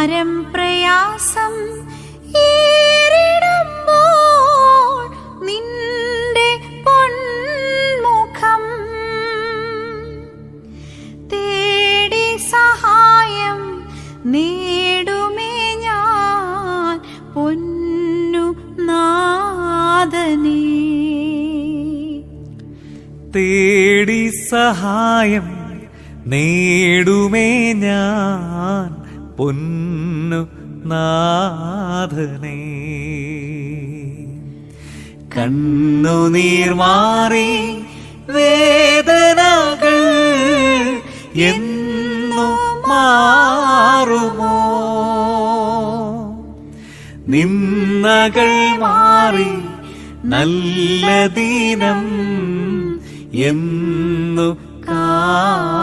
ഭാരം പ്രയാസം നിന്റെ തേടി സഹായം ഞാൻ പൊന്നു തേടി സഹായം നേടുമേ ഞാൻ പൊന്നു നാഥനേ. കണ്ണുനീർ മാറി വേദനകൾ എന്നു മാറുമോ? നിന്നകൾ മാറി നല്ല ദിനം എന്നു കാണുമോ